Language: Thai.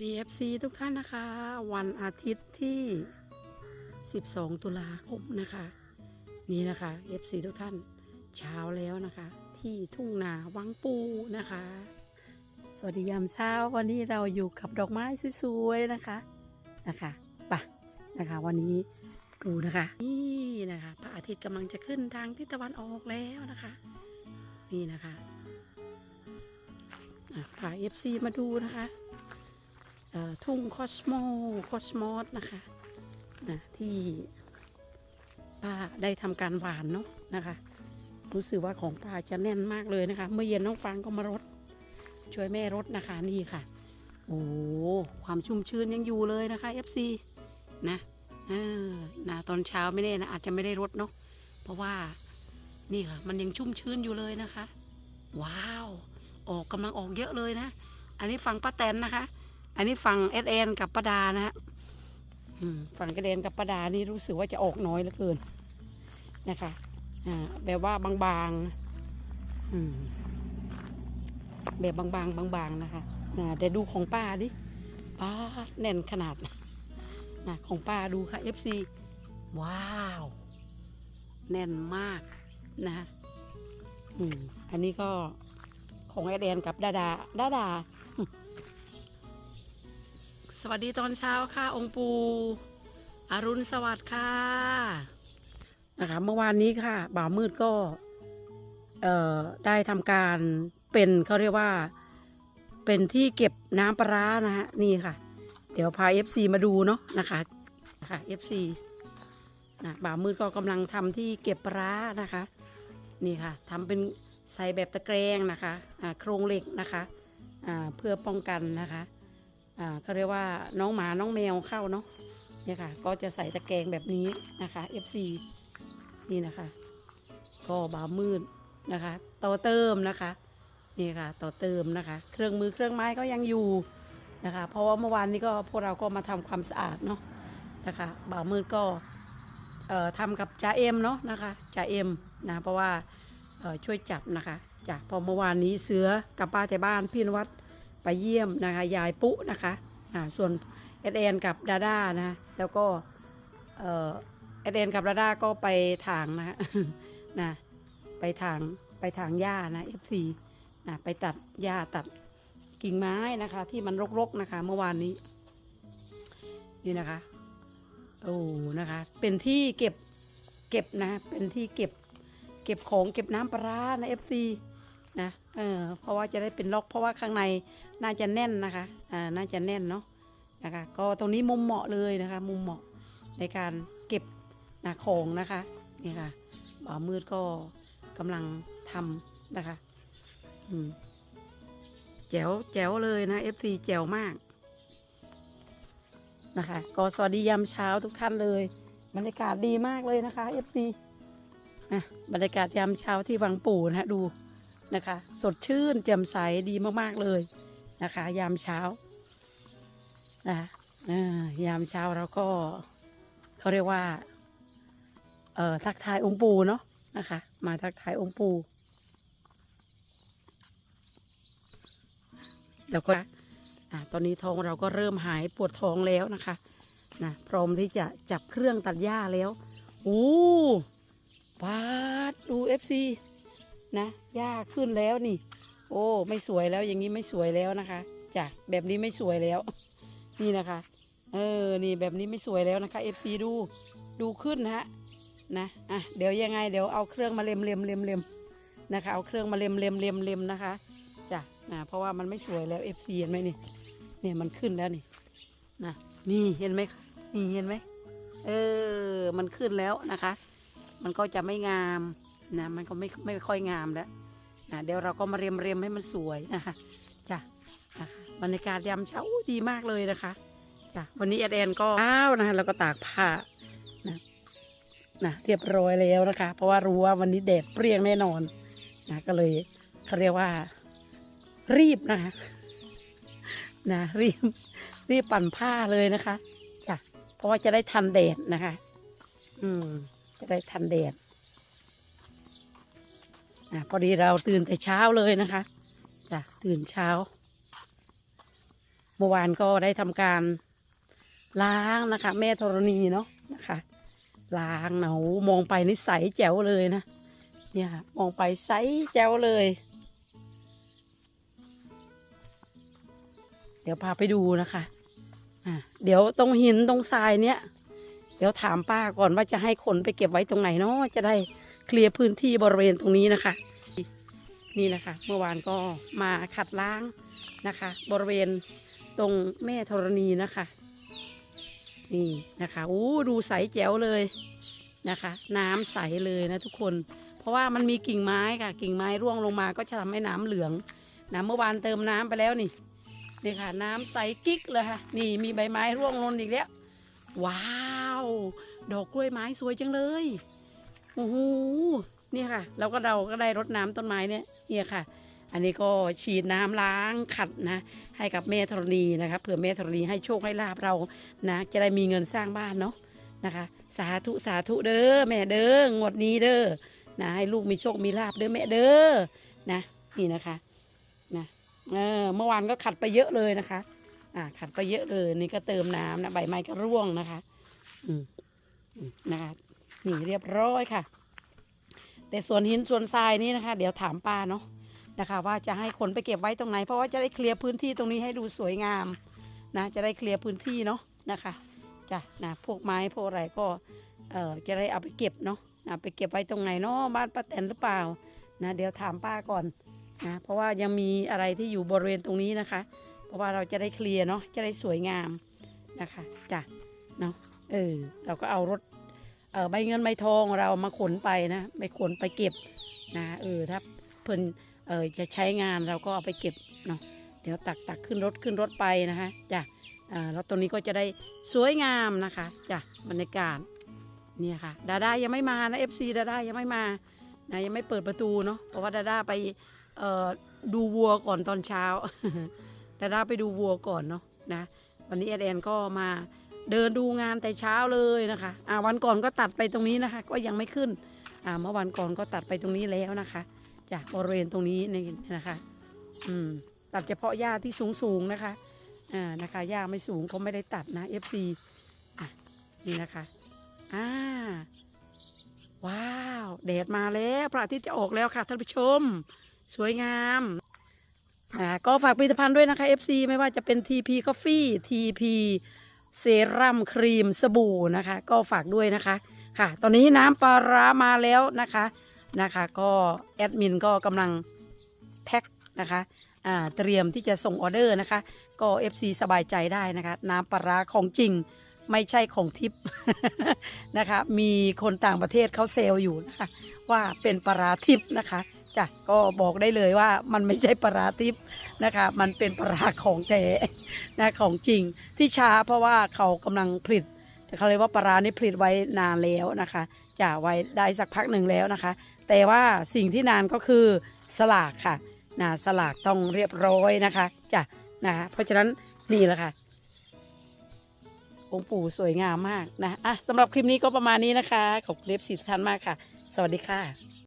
DFC ทุกท่านนะคะ วันอาทิตย์ที่ 12 ตุลาคมนะคะ นี่นะคะ FC ทุกท่านเช้าแล้วนะคะ ที่ทุ่งนาวังปูนะคะ สวัสดียามเช้าวันนี้เราอยู่กับดอกไม้สวยๆนะคะนะคะไปะนะคะ วันนี้ดูนะคะ นี่นะคะพระอาทิตย์กำลังจะขึ้นทางทิศตะวันออกแล้วนะคะ นี่นะคะอะพา FC มาดูนะคะ ทุ่งคอสโมคอสมอสนะคะนะที่ป้าได้ทำการหวานเนาะนะคะ รู้สึกว่าของป้าจะแน่นมากเลยนะคะ เมื่อเย็นน้องฟังก็มารด ช่วยแม่รดนะคะนี่ค่ะ โอ้ความชุ่มชื้นยังอยู่เลยนะคะ FC นะเออนะตอนเช้าไม่แน่นะอาจจะไม่ได้รดเนาะเพราะว่านี่ค่ะ มันยังชุ่มชื้นอยู่เลยนะคะ ว้าว ออกกำลังออกเยอะเลยนะ อันนี้ฟังป้าแตนนะคะ อันนี้ฝั่งเอสเนกับปาดานะฮะฝั่งเอสเนกับปาดานี่รู้สึกว่าจะออกน้อยเหลือเกินนะคะอ่าแบบว่าบางๆอแบบบางๆบางๆนะคะนะเดี๋ยวดูของป้าดิป้าแน่นขนาดนะของป้าดูค่ะ FC ว้าว แน่นมากนะอืมอันนี้ก็ของเอสเนกับดาดาดาดา สวัสดีตอนเช้าค่ะ องค์ปูอรุณสวัสดิ์ค่ะนะคะเมื่อวานนี้ค่ะ บ่าวมืดก็เอ่อได้ทำการเป็นเขาเรียกว่า เป็นที่เก็บน้ำปลาร้านะฮะนี่ค่ะ เดี๋ยวพา FC มาดูเนาะนะคะนะคะ FC นะบ่าวมืดก็กำลังทำที่เก็บปลาร้านะคะ นี่ค่ะทำเป็นใส่แบบตะแกรงนะคะอ่าโครงเหล็กนะคะอ่าเพื่อป้องกันนะคะ อ่าเขาเรียกว่าน้องหมาน้องแมวเข้าเนาะเนี่ยค่ะ ก็จะใส่ตะแกรงแบบนี้นะคะ FC นี่นะคะ ก็บามืดนะคะ ต่อเติมนะคะ นี่ค่ะ ต่อเติมนะคะ เครื่องมือเครื่องไม้ก็ยังอยู่นะคะ เพราะว่าเมื่อวานนี้ก็พวกเราก็มาทำความสะอาดเนาะนะคะบามืดก็เอ่อทำกับจ่าเอ็มเนาะนะคะจ่าเอ็มนะเพราะว่าช่วยจับนะคะจากพอเมื่อวานนี้เสือกับป้าแต่บ้านพี่นวัด ไปเยี่ยมนะคะยายปุ๊นะคะอ่าส่วนเอเอนกับดาด้านะแล้วก็เอเอเอนกับดาด้าก็ไปทางนะนะไปทางไปทางหญ้านะเอฟซีนะไปตัดหญ้าตัดกิ่งไม้นะคะ ที่มันรกๆนะคะ เมื่อวานนี้ นี่นะคะโอ้นะคะ เป็นที่เก็บเก็บนะ เป็นที่เก็บ เก็บของเก็บน้ำปลาร้านะเอฟซี นะเออเพราะว่าจะได้เป็นล็อก เพราะว่าข้างในน่าจะแน่นนะคะอ่าน่าจะแน่นเนาะนะคะก็ตรงนี้มุมเหมาะเลยนะคะ มุมเหมาะในการเก็บนะของนะคะนี่ค่ะบ่าวมืดก็กำลังทำนะคะอืมแจ๋วแจ๋วเลยนะ FC แจ๋วมากนะคะก็สวัสดียามเช้าทุกท่านเลย บรรยากาศดีมากเลยนะคะ FC นะบรรยากาศยามเช้าที่วังปู่นะฮะดู นะคะ สดชื่นแจ่มใสดีมากๆเลยนะคะ ยามเช้านะอ่อยามเช้าเราก็เขาเรียกว่า เอ่อทักทายองค์ปู่เนาะนะคะ มาทักทายองค์ปู่แล้วก็อะตอนนี้ท้องเราก็เริ่มหายปวดท้องแล้วนะคะนะพร้อมที่จะจับเครื่องตัดหญ้าแล้วโอ้ปาดดูเอฟซี นะหญ้าขึ้นแล้วนี่ โอ้ไม่สวยแล้วอย่างนี้ไม่สวยแล้วนะคะจ้ะแบบนี้ไม่สวยแล้ว นี่นะคะ เออนี่แบบนี้ไม่สวยแล้วนะคะ FC ดูดูขึ้นนะฮะนะอะเดี๋ยวยังไงเดี๋ยวเอาเครื่องมาเล็มเล็มเล็มเล็มนะคะเอาเครื่องมาเล็มเล็มเล็มเล็มนะคะจ้ะนะเพราะว่ามันไม่สวยแล้ว FC เห็นไหมนี่เนี่ยมันขึ้นแล้วนี่นะนี่เห็นไหมนี่เห็นไหมเออมันขึ้นแล้วนะคะ มันก็จะไม่งาม นะมันก็ไม่ไม่ค่อยงามแล้วนะเดี๋ยวเราก็มาเรียมเรียมให้มันสวยนะคะจ้ะบรรยากาศยามเช้าดีมากเลยนะคะจ้ะวันนี้แอดแอนก็อ้าวนะคะเราก็ตากผ้านะนะเรียบร้อยแล้วนะคะ เพราะว่ารู้ว่าวันนี้แดดเปรี้ยงแน่นอนนะก็เลยเขาเรียกว่า รีบนะคะนะรีบรีบปั่นผ้าเลยนะคะจ้ะเพราะว่าจะได้ทันแดดนะคะ อืม จะได้ทันแดด อะพอดีเราตื่นแต่เช้าเลยนะคะจ้ะตื่นเช้า เมื่อวานก็ได้ทำการล้างนะคะ แม่ธรณีเนาะนะคะ ล้างเนา มองไปนี่ใสแจ๋วเลยนะ เนี่ยมองไปใสแจ๋วเลย เดี๋ยวพาไปดูนะคะอะเดี๋ยวตรงหินตรงทรายเนี้ยเดี๋ยวถามป้าก่อนว่าจะให้คนไปเก็บไว้ตรงไหนเนาะจะได้ เคลียร์พื้นที่บริเวณตรงนี้นะคะ นี่นะคะเมื่อวานก็มาขัดล้างนะคะ บริเวณตรงแม่ธรณีนะคะ นี่นะคะโอ้ดูใสแจ๋วเลยนะคะ น้ำใสเลยนะทุกคน เพราะว่ามันมีกิ่งไม้ค่ะ กิ่งไม้ร่วงลงมาก็จะทำให้น้ำเหลืองนะเมื่อวานเติมน้ำไปแล้วนี่นี่ค่ะ น้ำใสกิ๊กเลยค่ะ นี่มีใบไม้ร่วงหล่นอีกแล้ว ว้าว ดอกกล้วยไม้สวยจังเลย โอ้โหนี่ค่ะ เราก็เราก็ได้รดน้ำต้นไม้เนี่ยเนี่ยค่ะ อันนี้ก็ฉีดน้ำล้างขัดนะ ให้กับแม่ธรณีนะคะเผื่อแม่ธรณีให้โชคให้ลาบเรานะ จะได้มีเงินสร้างบ้านเนาะนะคะ สาธุสาธุเด้อแม่เด้องวดนี้เด้อนะให้ลูกมีโชคมีลาบเด้อแม่เด้อนะนี่นะคะนะเออเมื่อวานก็ขัดไปเยอะเลยนะคะอ่าขัดไปเยอะเลยนี่ก็เติมน้ำนะใบไม้ก็ร่วงนะคะ อืมนะคะ นี่เรียบร้อยค่ะ แต่ส่วนหินส่วนทรายนี่นะคะ เดี๋ยวถามป้าเนาะนะคะ ว่าจะให้คนไปเก็บไว้ตรงไหน เพราะว่าจะได้เคลียร์พื้นที่ตรงนี้ให้ดูสวยงามนะจะได้เคลียร์พื้นที่เนาะนะคะจ้ะนะพวกไม้พวกอะไรก็เอ่อจะได้เอาไปเก็บเนาะนะไปเก็บไว้ตรงไหนเนาะบ้านป้าแตนหรือเปล่านะเดี๋ยวถามป้าก่อนนะเพราะว่ายังมีอะไรที่อยู่บริเวณตรงนี้นะคะ เพราะว่าเราจะได้เคลียร์เนาะจะได้สวยงามนะคะจ้ะเนาะเออเราก็เอารถ เออใบเงินใบทองเรามาขนไปนะไปขนไปเก็บนะเออถ้าเพิ่นเออจะใช้งานเราก็เอาไปเก็บเนาะเดี๋ยวตักตักขึ้นรถขึ้นรถไปนะคะจ้ะอ่าแล้วตรงนี้ก็จะได้สวยงามนะคะจ้ะบรรยากาศเนี่ยค่ะดาด้ายังไม่มานะ FC ดาด้ายังไม่มานะยังไม่เปิดประตูเนาะเพราะว่าดาด้าไปเอ่อดูวัวก่อนตอนเช้าดาด้าไปดูวัวก่อนเนาะนะวันนี้แอดแอนก็มา เดินดูงานแต่เช้าเลยนะคะอ่าวันก่อนก็ตัดไปตรงนี้นะคะ ก็ยังไม่ขึ้นอ่าเมื่อวันก่อนก็ตัดไปตรงนี้แล้วนะคะจากบริเวณตรงนี้นี่นะคะ อืมตัดเฉพาะหญ้าที่สูงสูงนะคะอ่านะคะหญ้าไม่สูงเขาไม่ได้ตัดนะ FC อะนี่นะคะอ่าว้าวแดดมาแล้วพระอาทิตย์จะออกแล้วค่ะท่านผู้ชม สวยงามอ่าก็ฝากผลิตภัณฑ์ด้วยนะคะ FC ไม่ว่าจะเป็น TP Coffee TP เซรั่มครีมสบู่นะคะ ก็ฝากด้วยนะคะค่ะ ตอนนี้น้ำปลาร้ามาแล้วนะคะนะคะ ก็แอดมินก็กำลังแพ็คนะคะอ่าเตรียมที่จะส่งออเดอร์นะคะ ก็ FC สบายใจได้นะคะ น้ำปลาร้าของจริงไม่ใช่ของทิปนะคะ มีคนต่างประเทศเขาเซลล์อยู่นะคะว่าเป็นปลาร้าทิปนะคะ จ้ะก็บอกได้เลยว่ามันไม่ใช่ปลาร้าทิปนะคะ มันเป็นปลาร้าของแท้นะของจริงที่ช้าเพราะว่าเขากำลังผลิตเขาเรียกว่าปลาร้านี่ผลิตไว้นานแล้วนะคะจะไว้ได้สักพักหนึ่งแล้วนะคะ แต่ว่าสิ่งที่นานก็คือสลากค่ะนะสลากต้องเรียบร้อยนะคะจ้ะนะคะเพราะฉะนั้นนี่แหละค่ะองค์ปู่สวยงามมากนะอะสำหรับคลิปนี้ก็ประมาณนี้นะคะ ขอบคุณเอฟซีทุกท่านมากค่ะ สวัสดีค่ะ